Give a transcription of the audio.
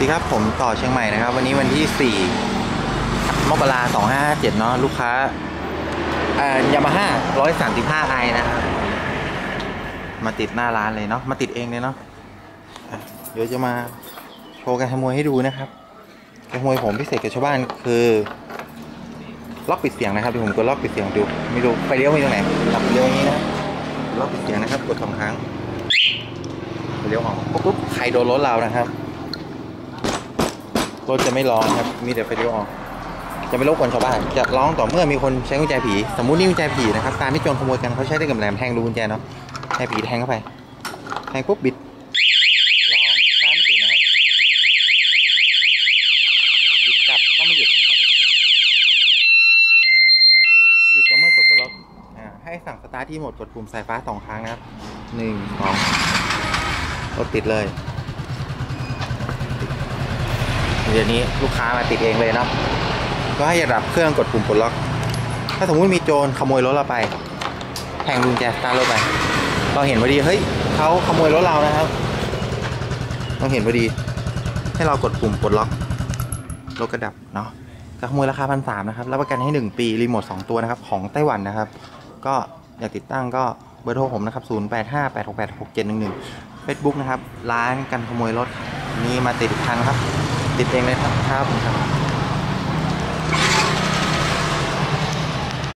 ดีครับผมต่อเชียงใหม่นะครับ วันนี้วันที่ 4 มกราสองห้าเจ็ดเนาะลูกค้าอ่ายามาฮ่าร้อยสามสิบห้าไอนะครับมาติดหน้าร้านเลยเนาะมาติดเองเลยเนาะเดี๋ยวจะมาโชว์การขโมยให้ดูนะครับการขโมยผมพิเศษกับชาวบ้านคือล็อกปิดเสียงนะครับเดี๋ยวผมกดล็อกปิดเสียงดูไม่รู้ไฟเลี้ยวมีตรงไหนหล็อกไฟเลี้ยวอย่างนี้นะล็อกปิดเสียงนะครับ กดสองครั้งไฟเลี้ยวออกปุ๊บใครโดนรถเรานะครับ รถจะไม่ร้องครับ มีแต่ไฟเลี้ยวออก จะไม่รบกวนชาวบ้าน จะร้องต่อเมื่อมีคนใช้กุญแจผี สมมุตินี่กุญแจผีนะครับการที่โจรขโมยกันเขาใช้ได้กับแหลมแทงรูกุญแจเนาะให้ผีแทงเข้าไป แทงปุ๊บบิด ร้องตาไม่ติดนะครับ บิดกลับก็ไม่หยุดนะครับ หยุดต่อเมื่อกดกดล็อกให้สั่งสตาร์ทที่โหมดกดปุ่มสายฟ้าสองครั้งนะครับหนึ่งสองรถติดเลย เดี๋ยวนี้ลูกค้ามาติดเองเลยเนาะก็ให้ดับเครื่องกดปุ่มปลดล็อก ถ้าสมมติมีโจรขโมยรถเราไปแทงกุญแจสตาร์ทรถไปเราเห็นพอดีเฮ้ยเขาขโมยรถเรานะครับเราเห็นพอดี ให้เรากดปุ่มปลดล็อกรถกระดับเนาะจะขโมยราคาพันสามนะครับรับประกันให้ 1 ปีรีโมท2ตัวนะครับของไต้หวันนะครับ ก็อยากติดตั้งก็เบอร์โทรผมนะครับ 0 8 5 8 6 8 6 7 1 1 Facebook นะครับ ร้านกันขโมยรถมีมาติดอีกครั้งครับ ติดเองเลยครับครับครับ